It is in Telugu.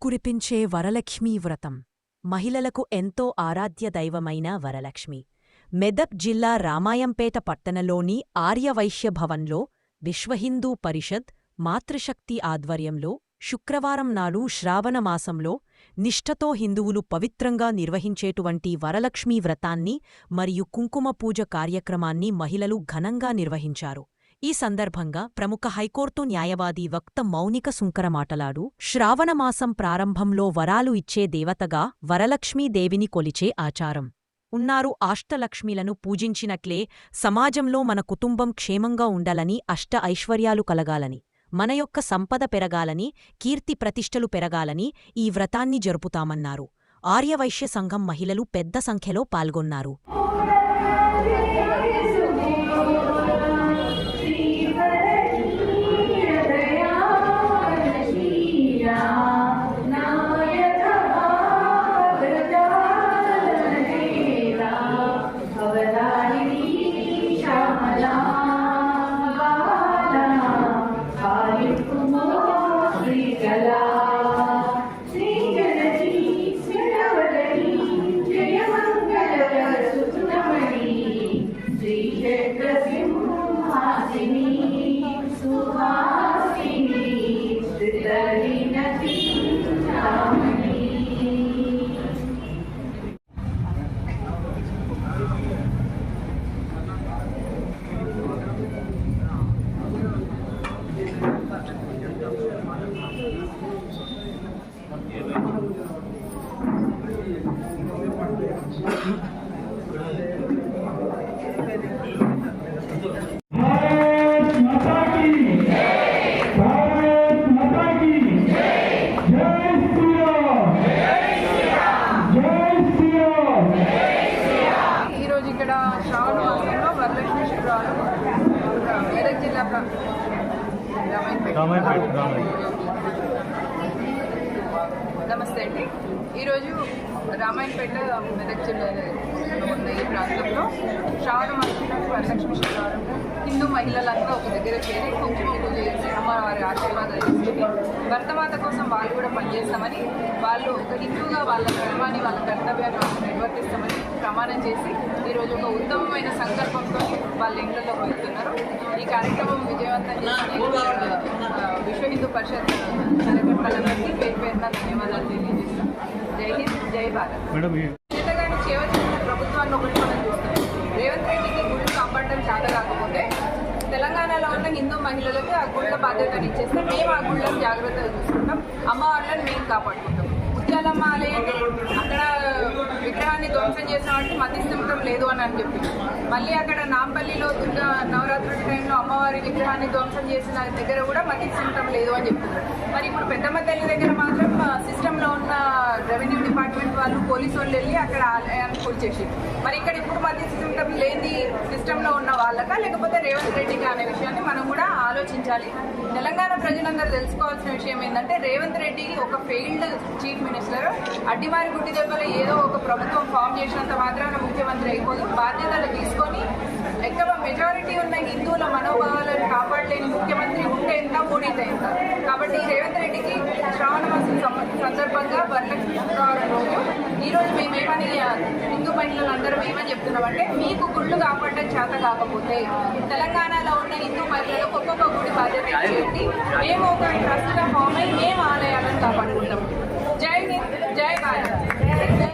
కురిపించే వరలక్ష్మీ వ్రతం. మహిళలకు ఎంతో ఆరాధ్య దైవమైన వరలక్ష్మి. మెదక్ జిల్లా రామాయంపేట పట్టణలోని ఆర్యవైశ్య భవన్లో విశ్వహిందూ పరిషత్ మాతృశక్తి ఆధ్వర్యంలో శుక్రవారం నాడు శ్రావణమాసంలో నిష్ఠతో హిందువులు పవిత్రంగా నిర్వహించేటువంటి వరలక్ష్మీ వ్రతాన్ని మరియు కుంకుమ పూజ కార్యక్రమాన్ని మహిళలు ఘనంగా నిర్వహించారు. ఈ సందర్భంగా ప్రముఖ హైకోర్టు న్యాయవాది వక్త మౌనిక సుంకర మాటలాడు శ్రావణమాసం ప్రారంభంలో వరాలు ఇచ్చే దేవతగా వరలక్ష్మీదేవిని కొలిచే ఆచారం. ఉన్నారు అష్టలక్ష్మిలను పూజించినట్లే సమాజంలో మన కుటుంబం క్షేమంగా ఉండాలని అష్ట ఐశ్వర్యాలు కలగాలని మన యొక్క సంపద పెరగాలని కీర్తి ప్రతిష్టలు పెరగాలని ఈ వ్రతాన్ని జరుపుతామన్నారు. ఆర్యవైశ్య సంఘం మహిళలు పెద్ద సంఖ్యలో పాల్గొన్నారు. నమస్తే అండి. ఈరోజు రామాయణపేట మెదక్ జిల్లాలో ఉన్న ఈ ప్రాంతంలో శ్రావణ మాసంలో వరలక్ష్మి శుక్రవారం హిందూ మహిళలంతా ఒక దగ్గర చేరి కుంకుమ పూజ చేసి అమ్మవారి ఆశీర్వాదాలు తీసుకుని భర్తమాత కోసం వాళ్ళు కూడా పనిచేస్తామని వాళ్ళు ఒక హిందూగా వాళ్ళ ధర్మాన్ని వాళ్ళ కర్తవ్యాన్ని వాళ్ళు నిర్వర్తిస్తామని ప్రమాణం చేసి ఈరోజు ఒక ఉత్తమమైన సంకల్పంతో వాళ్ళ ఇంట్లో వెళ్తున్నారు ఈ కార్యక్రమం విజయవంతం చేసి విశ్వ హిందూ పరిషత్ కార్యకర్తలందరికీ పేరు పేరున ధన్యవాదాలు తెలియజేస్తాం. జై హింద్ జై భారత్ చేతగాని చేవ చేసిన ప్రభుత్వాన్ని ఒకటి మనం చూస్తాం రేవంత్ రెడ్డికి గుడి కాపాడడం చేత కాకపోతే తెలంగాణలో ఉన్న హిందూ మహిళలకు ఆ ఇచ్చేస్తే మేము ఆ గుళ్ళని జాగ్రత్తగా చూసుకుంటాం. అమ్మవార్లను మేము కాపాడుకుంటాం. ముత్యాలమ్మ ఆలయం అక్కడ విగ్రహాన్ని ధ్వంసం చేసిన వాటికి లేదు అని అని చెప్పి. మళ్ళీ అక్కడ నాంపల్లిలో దుర్గా నవరాత్రుల టైంలో అమ్మవారి విగ్రహాన్ని ధ్వంసం చేసిన దగ్గర కూడా మతిస్థిమితం లేదు అని చెప్తున్నారు మరి ఇప్పుడు పెద్దమ్మ తల్లి దగ్గర మాత్రం సిస్టంలో ఉన్న రెవెన్యూ డిపార్ట్మెంట్ వాళ్ళు పోలీసు వాళ్ళు వెళ్ళి అక్కడ ఆలయాన్ని చేసి మరి ఇక్కడ ఇప్పుడు మతిస్థిమితం లేని సిస్టంలో ఉన్న వాళ్ళకా లేకపోతే రేవంత్ రెడ్డికి అనే విషయాన్ని మనం కూడా ఆలోచించాలి. తెలంగాణ ప్రజలందరూ తెలుసుకోవాల్సిన విషయం ఏంటంటే రేవంత్ రెడ్డి ఒక ఫెయిల్డ్ చీఫ్ మినిస్టర్ అడ్డిమారి గుడ్డి దెబ్బలు ఏదో ఒక ప్రభుత్వం ఫామ్ చేసినంత మాత్రాన ముఖ్యమంత్రి అయిపోదు. బాధ్యతలు తీసుకొని ఎక్కువ మెజారిటీ ఉన్న హిందువుల మనోభావాలను కాపాడలేని ముఖ్యమంత్రి ఉంటే ఎంత ఓడితే ఎంత? కాబట్టి రేవంత్ రెడ్డికి శ్రావణ మాసం సందర్భంగా వరలక్ష్మి కానీ హిందూ మహిళలు అందరూ ఏమని చెప్తున్నాం అంటే మీకు గుళ్ళు కాపాడడం చేత కాకపోతే తెలంగాణలో ఉన్న హిందూ మహిళలకు ఒక్కొక్క గుడి బాధ్యత చేయండి మేము ఒక ట్రస్ట్గా ఫామ్ అయ్యి మేము ఆలయాలను కాపాడుకుంటాం. జై హింద్ జై భారత్.